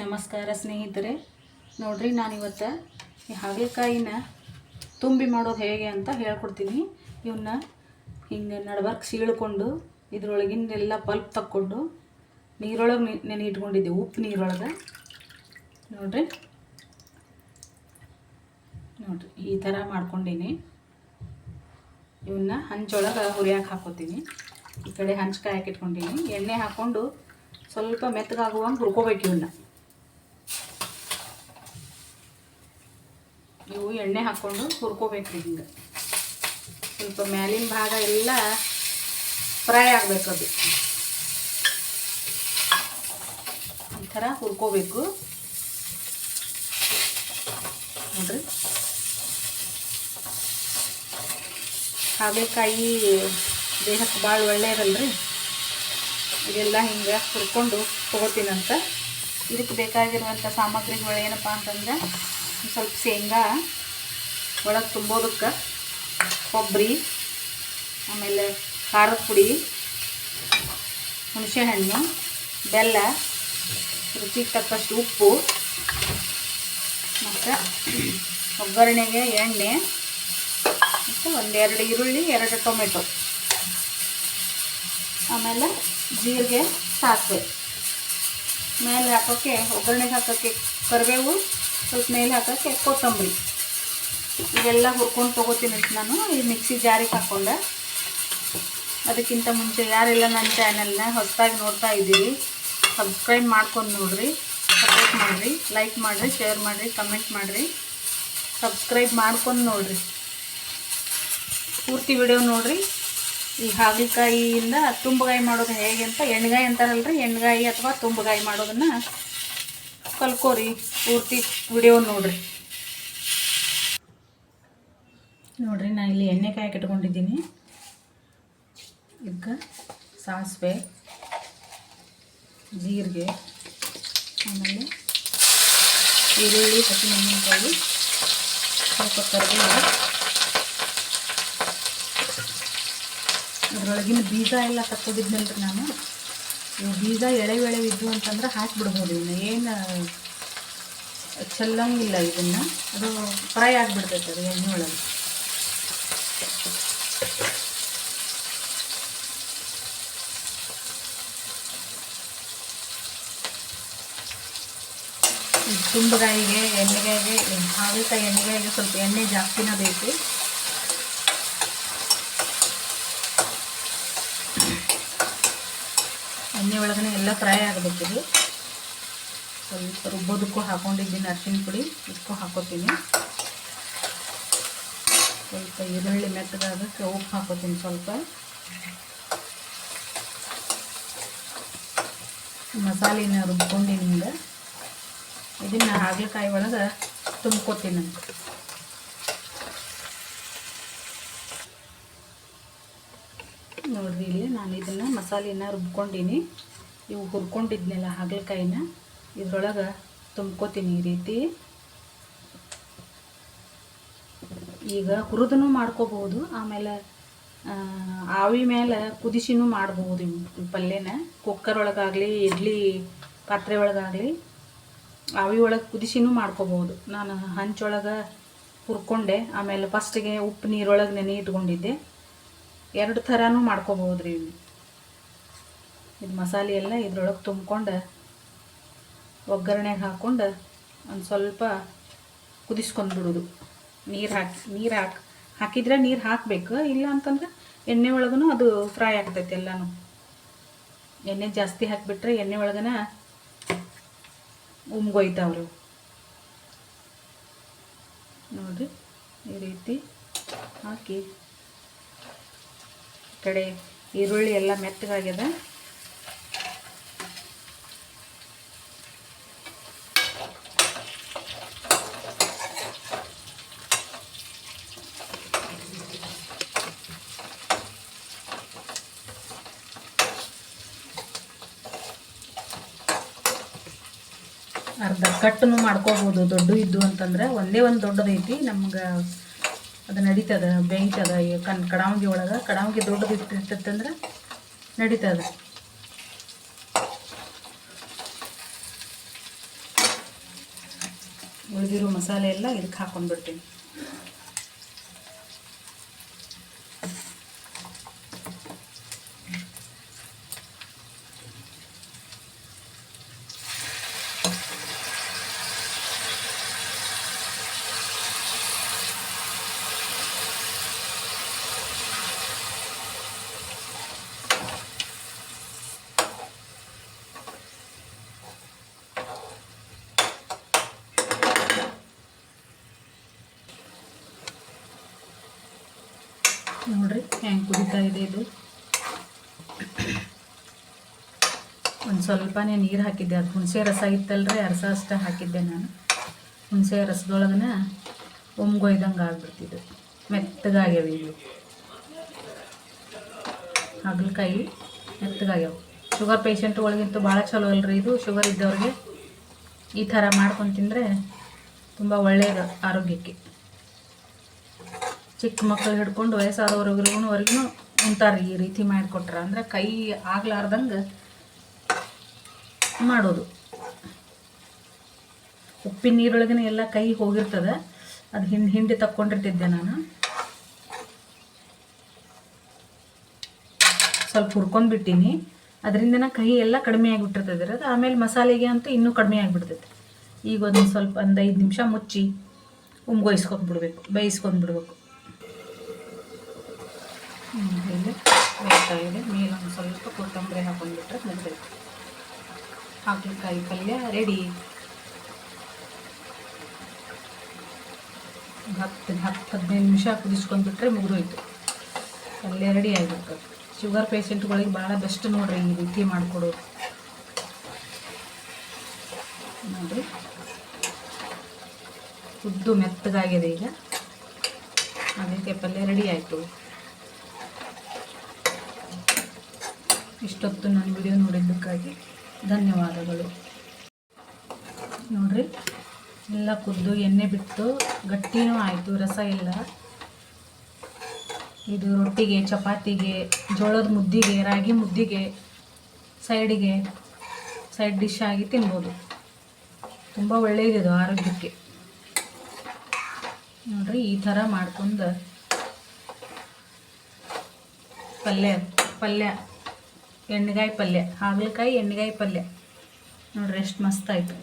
ನಮಸ್ಕಾರ ಸ್ನೇಹಿತರೆ. ನೋಡ್ರಿ, ನಾನಿವತ್ತು ಈ ಹಾಗಲಕಾಯಿನ ತುಂಬಿ ಮಾಡೋದು ಹೇಗೆ ಅಂತ ಹೇಳ್ಕೊಡ್ತೀನಿ. ಇವನ್ನ ಹಿಂಗೆ ನಡ್ಬರ್ಕ್ ಸೀಳ್ಕೊಂಡು ಇದ್ರೊಳಗಿಂದೆಲ್ಲ ಪಲ್ಪ್ ತಕ್ಕೊಂಡು ನೀರೊಳಗೆ ನೆನೆ ಇಟ್ಕೊಂಡಿದ್ದೆ, ಉಪ್ಪು ನೀರೊಳಗೆ. ನೋಡ್ರಿ. ನೋಡ್ರಿ, ಈ ಥರ ಮಾಡ್ಕೊಂಡೀನಿ. ಇವನ್ನ ಹಂಚೊಳಗೆ ಹುರಿಯಾಕೆ ಹಾಕೋತೀನಿ. ಈ ಕಡೆ ಹಂಚ್ಕಾಯಿ ಹಾಕಿಟ್ಕೊಂಡೀನಿ ಎಣ್ಣೆ ಹಾಕ್ಕೊಂಡು ಸ್ವಲ್ಪ ಮೆತ್ತಗಾಗುವಂಗೆ ಹುರ್ಕೋಬೇಕು ಇವನ್ನ ಇವು ಎಣ್ಣೆ ಹಾಕ್ಕೊಂಡು ಹುರ್ಕೋಬೇಕ್ರಿ ಹಿಂಗೆ. ಸ್ವಲ್ಪ ಮ್ಯಾಲಿನ ಭಾಗ ಎಲ್ಲ ಫ್ರೈ ಆಗಬೇಕು ಅದು. ಈ ಥರ ಹುರ್ಕೋಬೇಕು. ನೋಡ್ರಿ. ಹಾಗಲಕಾಯಿ ದೇಹಕ್ಕೆ ಭಾಳ ಒಳ್ಳೆಯದಲ್ರಿ. ಇದೆಲ್ಲ ಹಿಂಗೆ ಹುರ್ಕೊಂಡು ತೊಗೋತೀನಂತ. ಇದಕ್ಕೆ ಬೇಕಾಗಿರುವಂಥ ಸಾಮಗ್ರಿಗಳು ಏನಪ್ಪ ಅಂತಂದ್ರೆ ಸ್ವಲ್ಪ ಶೇಂಗಾ ಒಳಗೆ ತುಂಬೋದಕ್ಕೆ, ಕೊಬ್ಬರಿ, ಆಮೇಲೆ ಖಾರದ ಪುಡಿ, ಹುಣಸೆಹಣ್ಣು, ಬೆಲ್ಲ, ರುಚಿಗೆ ತಕ್ಕಷ್ಟು ಉಪ್ಪು, ಮತ್ತು ಒಗ್ಗರಣೆಗೆ ಎಣ್ಣೆ, ಮತ್ತು ಒಂದೆರಡು ಈರುಳ್ಳಿ, ಎರಡು ಟೊಮೆಟೊ. ಆಮೇಲೆ ಜೀರಿಗೆ ಸಾಸಿವೆ. ಮೇಲೆ ಹಾಕೋಕ್ಕೆ ಒಗ್ಗರಣೆಗೆ ಹಾಕೋಕ್ಕೆ ಕರಿಬೇವು ಸ್ವಲ್ಪ ಮೇಲೆ ಹಾಕೋಕ್ಕೆ ಕೊತ್ತಂಬರಿ. ಇವೆಲ್ಲ ಹುರ್ಕೊಂಡು ತೊಗೋತೀನಿ ನಾನು. ಈ ಮಿಕ್ಸಿ ಜಾರಿಗೆ ಹಾಕ್ಕೊಂಡೆ. ಅದಕ್ಕಿಂತ ಮುಂಚೆ ಯಾರೆಲ್ಲ ನನ್ನ ಚಾನಲ್ನ ಹೊಸದಾಗಿ ನೋಡ್ತಾ ಇದ್ದೀರಿ ಸಬ್ಸ್ಕ್ರೈಬ್ ಮಾಡ್ಕೊಂಡು ನೋಡಿರಿ ಸಪೋರ್ಟ್ ಮಾಡಿರಿ ಲೈಕ್ ಮಾಡಿರಿ ಶೇರ್ ಮಾಡಿರಿ ಕಮೆಂಟ್ ಮಾಡಿರಿ. ಸಬ್ಸ್ಕ್ರೈಬ್ ಮಾಡ್ಕೊಂಡು ನೋಡಿರಿ. ಪೂರ್ತಿ ವಿಡಿಯೋ ನೋಡಿರಿ. ಈ ಹಾಗಲಕಾಯಿಯಿಂದ ತುಂಬಗಾಯಿ ಮಾಡೋದು ಹೇಗೆ ಅಂತ, ಎಣ್ಗಾಯಿ ಅಂತಾರಲ್ರಿ? ಎಣ್ಗಾಯಿ ಅಥವಾ ತುಂಬಗಾಯಿ ಮಾಡೋದನ್ನು ಕಲ್ಕೋರಿ, ಪೂರ್ತಿ ವಿಡಿಯೋ ನೋಡ್ರಿ. ನೋಡ್ರಿ ನಾನು ಇಲ್ಲಿ ಎಣ್ಣೆ ಕಾಯಕ್ಕೆ ಇಟ್ಕೊಂಡಿದ್ದೀನಿ. ಇದಕ್ಕೆ ಸಾಸಿವೆ, ಜೀರಿಗೆ, ಆಮೇಲೆ ಈರುಳ್ಳಿ, ಹಸಿಮೆಣಸಿನಕಾಯಿ, ಸ್ವಲ್ಪ ಕರಿಬೇವು. ಅದರೊಳಗಿನ ಬೀಜ ಎಲ್ಲ ತಕ್ಕೊಂಡಿದ್ನಲ್ರಿ ನಾನು. ಬೀಜ ಎಳೆ ಎಳೆ ಇದ್ವು ಅಂತಂದ್ರೆ ಹಾಕಿಬಿಡ್ಬೋದು ಇನ್ನು. ಏನು ಚೆಲ್ಲಂಗಿಲ್ಲ ಇದನ್ನು. ಅದು ಫ್ರೈ ಆಗಿಬಿಡ್ತೈತೆ ಅದು ಎಣ್ಣೆ ಒಳಗೆ. ತುಂಬಗಾಯಿಗೆ ಎಣ್ಣೆಗಾಯಿಗೆ, ಹಾಗಲಕಾಯಿ ಎಣ್ಣೆಗಾಯಿಗೆ ಸ್ವಲ್ಪ ಎಣ್ಣೆ ಜಾಸ್ತಿನೇ ಬೇಕು. ಎಣ್ಣೆ ಒಳಗನೆ ಎಲ್ಲ ಫ್ರೈ ಆಗಬೇಕಿದು ಸ್ವಲ್ಪ ರುಬ್ಬೋದಕ್ಕೂ ಹಾಕೊಂಡಿದ್ದೀನಿ ಅರಿಶಿನ ಪುಡಿ ಇದಕ್ಕೂ ಹಾಕೋತೀನಿ. ಸ್ವಲ್ಪ ಈರುಳ್ಳಿ ಮೆತ್ತಗಾಗಕ್ಕೆ ಉಪ್ಪು ಹಾಕೋತೀನಿ ಸ್ವಲ್ಪ. ಮಸಾಲೆನ ರುಬ್ಕೊಂಡಿನಿಂದ ಇದನ್ನು ಹಾಗಲಕಾಯಿ ಒಳಗೆ ತುಂಬ್ಕೊತೀನಿ. ನೋಡ್ರಿ, ಇಲ್ಲಿ ನಾನು ಇದನ್ನು ಮಸಾಲೆನ ರುಬ್ಕೊಂಡೀನಿ. ಇವು ಹುರ್ಕೊಂಡಿದ್ನೆಲ್ಲ ಹಾಗಲಕಾಯಿನ, ಇದ್ರೊಳಗೆ ತುಂಬ್ಕೋತೀನಿ ಈ ರೀತಿ. ಈಗ ಹುರಿದೂ ಮಾಡ್ಕೋಬಹುದು, ಆಮೇಲೆ ಆವಿ ಮೇಲೆ ಕುದಿಸಿನೂ ಮಾಡ್ಬೋದು ಇವು ಪಲ್ಯನ. ಕುಕ್ಕರ್ ಒಳಗಾಗಲಿ, ಇಡ್ಲಿ ಪಾತ್ರೆ ಒಳಗಾಗಲಿ, ಆವಿ ಒಳಗೆ ಕುದಿಸಿನೂ ಮಾಡ್ಕೋಬಹುದು. ನಾನು ಹಂಚೊಳಗೆ ಹುರ್ಕೊಂಡೆ, ಆಮೇಲೆ ಫಸ್ಟಿಗೆ ಉಪ್ಪು ನೀರೊಳಗೆ ನೆನೆ ಇಟ್ಕೊಂಡಿದ್ದೆ. ಎರಡು ಥರನೂ ಮಾಡ್ಕೋಬೋದು ರೀ ಇದು ಮಸಾಲೆ ಎಲ್ಲ ಇದ್ರೊಳಗೆ ತುಂಬ್ಕೊಂಡು ಒಗ್ಗರಣೆಗೆ ಹಾಕ್ಕೊಂಡು ಒಂದು ಸ್ವಲ್ಪ ಕುದಿಸ್ಕೊಂಡು ಬಿಡೋದು. ನೀರು ಹಾಕಿ ನೀರು ಹಾಕಿ, ಹಾಕಿದ್ರೆ ನೀರು ಹಾಕಬೇಕು, ಇಲ್ಲ ಅಂತಂದ್ರೆ ಎಣ್ಣೆ ಒಳಗೂ ಅದು ಫ್ರೈ ಆಗ್ತೈತೆ ಎಲ್ಲನೂ. ಎಣ್ಣೆ ಜಾಸ್ತಿ ಹಾಕಿಬಿಟ್ರೆ ಎಣ್ಣೆ ಒಳಗನ ಉಮ್ಗೊಯ್ತಾವ್ರಿ. ನೋಡಿರಿ ಈ ರೀತಿ ಹಾಕಿ ಕಡೆ ಈರುಳ್ಳಿ ಎಲ್ಲ ಮೆತ್ತಗಾಗ್ಯದ. ಅರ್ಧ ಕಟ್ಟನು ಮಾಡ್ಕೋಬೋದು ದೊಡ್ಡ ಇದ್ದು ಅಂತಂದ್ರೆ ಒಂದೇ ಒಂದು ದೊಡ್ಡದೈತಿ. ನಮ್ಗೆ ಅದು ನಡೀತದ ಬೆಂಕದ ಈ ಕಣ್ ಕಡಾವಂಗಿ ಒಳಗೆ ಕಡಾವಂಗಿ ದೊಡ್ಡದು ಇಟ್ಟಿರ್ತಂದ್ರೆ ನಡೀತದ. ಉಳಿದಿರೋ ಮಸಾಲೆ ಎಲ್ಲ ಇದಕ್ಕೆ ಹಾಕೊಂಡ್ಬಿಡ್ತೀನಿ. ಹೆಂಗೆ ಕುದೀತಾ ಇದೆ ಇದು? ಒಂದು ಸ್ವಲ್ಪನೇ ನೀರು ಹಾಕಿದ್ದೆ. ಅದು ಹುಣಸೆ ರಸ ಇತ್ತಲ್ರಿ ರಸ ಅಷ್ಟೇ ಹಾಕಿದ್ದೆ ನಾನು. ಹುಣಸೆ ರಸದೊಳಗನ ಒಮ್ಗೊಯ್ದಂಗೆ ಆಗ್ಬಿಡ್ತಿದ್ದು ಮೆತ್ತಗಾಗ್ಯಾವ ಇವು. ಹಾಗಲಕಾಯಿ ಮೆತ್ತಗಾಗ್ಯಾವ. ಶುಗರ್ ಪೇಷಂಟ್ಗಳಿಗಿಂತೂ ಭಾಳ ಚಲೋ ಅಲ್ರಿ ಇದು. ಶುಗರ್ ಇದ್ದವ್ರಿಗೆ ಈ ಥರ ಮಾಡ್ಕೊಂಡು ತಿಂದರೆ ತುಂಬ ಒಳ್ಳೆಯದು ಆರೋಗ್ಯಕ್ಕೆ. ಚಿಕ್ಕ ಮಕ್ಕಳು ಹಿಡ್ಕೊಂಡು ವಯಸ್ಸಾದವ್ರಿಗೂ ವರೆಗೂ ಉಂತಾರೆ ಈ ರೀತಿ ಮಾಡಿಕೊಟ್ರ ಅಂದ್ರೆ ಕೈ ಆಗ್ಲಾರ್ದಂಗೆ ಮಾಡೋದು. ಉಪ್ಪಿನ ನೀರೊಳಗನೆ ಎಲ್ಲ ಕೈ ಹೋಗಿರ್ತದೆ. ಅದು ಹಿಂದೆ ಹಿಂಡಿ ತಕ್ಕೊಂಡಿರ್ತಿದ್ದೆ ನಾನು. ಸ್ವಲ್ಪ ಹುರ್ಕೊಂಡ್ಬಿಟ್ಟಿನಿ. ಅದರಿಂದನ ಕೈ ಎಲ್ಲ ಕಡಿಮೆ ಆಗಿಬಿಟ್ಟಿರ್ತದೆ ಅದು. ಆಮೇಲೆ ಮಸಾಲೆಗೆ ಅಂತೂ ಇನ್ನೂ ಕಡಿಮೆ ಆಗಿಬಿಡ್ತೈತೆ. ಈಗ ಒಂದು ಸ್ವಲ್ಪ ಒಂದು ಐದು ನಿಮಿಷ ಮುಚ್ಚಿ ಉಮ್ಗೊಯ್ಸ್ಕೊಂಡ್ಬಿಡ್ಬೇಕು, ಬೇಯಿಸ್ಕೊಂಡ್ಬಿಡ್ಬೇಕು. ಇಲ್ಲಿ ಬೇಯ್ತಾ ಇದೆ ಮೇಲೆ ಸ್ವಲ್ಪ ಕೊತ್ತಂಬರಿ ಹಾಕೊಂಡ್ಬಿಟ್ರೆ ಮುಗ್ದೈತೆ. ಹಾಗಲಕಾಯಿ ಪಲ್ಯ ರೆಡಿ ಹತ್ತು ಹತ್ತು, ಹದಿನೈದು ನಿಮಿಷ ಕುದಿಸ್ಕೊಂಡ್ಬಿಟ್ರೆ ಮುಗಿದೋಯ್ತು. ಪಲ್ಯ ರೆಡಿ ಆಗಿರ್ತದೆ ಶುಗರ್ ಪೇಷೆಂಟ್ಗಳಿಗೆ ಭಾಳ ಬೆಸ್ಟ್ ನೋಡ್ರಿ ಈ ರೀತಿ ಮಾಡಿಕೊಡೋದು. ನೋಡಿರಿ ಉದ್ದು ಮೆತ್ತಗಾಗಿದೆ ಈಗ. ಅದಕ್ಕೆ ಪಲ್ಯ ರೆಡಿ ಆಯಿತು. ಇಷ್ಟೊತ್ತು ನನ್ನ ವಿಡಿಯೋ ನೋಡಿದ್ದಕ್ಕಾಗಿ ಧನ್ಯವಾದಗಳು. ನೋಡ್ರಿ, ಎಲ್ಲ ಕುದ್ದು ಎಣ್ಣೆ ಬಿಟ್ಟು ಗಟ್ಟಿನೂ ಆಯಿತು, ರಸ ಇಲ್ಲ. ಇದು ರೊಟ್ಟಿಗೆ, ಚಪಾತಿಗೆ, ಜೋಳದ ಮುದ್ದಿಗೆ, ರಾಗಿ ಮುದ್ದಿಗೆ, ಸೈಡಿಗೆ, ಸೈಡ್ ಡಿಶ್ ಆಗಿ ತಿನ್ಬೋದು. ತುಂಬ ಒಳ್ಳೆಯದಿದು ಆರೋಗ್ಯಕ್ಕೆ. ನೋಡ್ರಿ, ಈ ಥರ ಮಾಡ್ಕೊಂಡು ಪಲ್ಯ ಪಲ್ಯ. ಎಣ್ಣೆಗಾಯಿ ಪಲ್ಯ ಹಾಗಲಕಾಯಿ ಎಣ್ಣೆಗಾಯಿ ಪಲ್ಯ. ನೋಡ್ರಿ ಎಷ್ಟು ಮಸ್ತ್ ಆಯಿತು.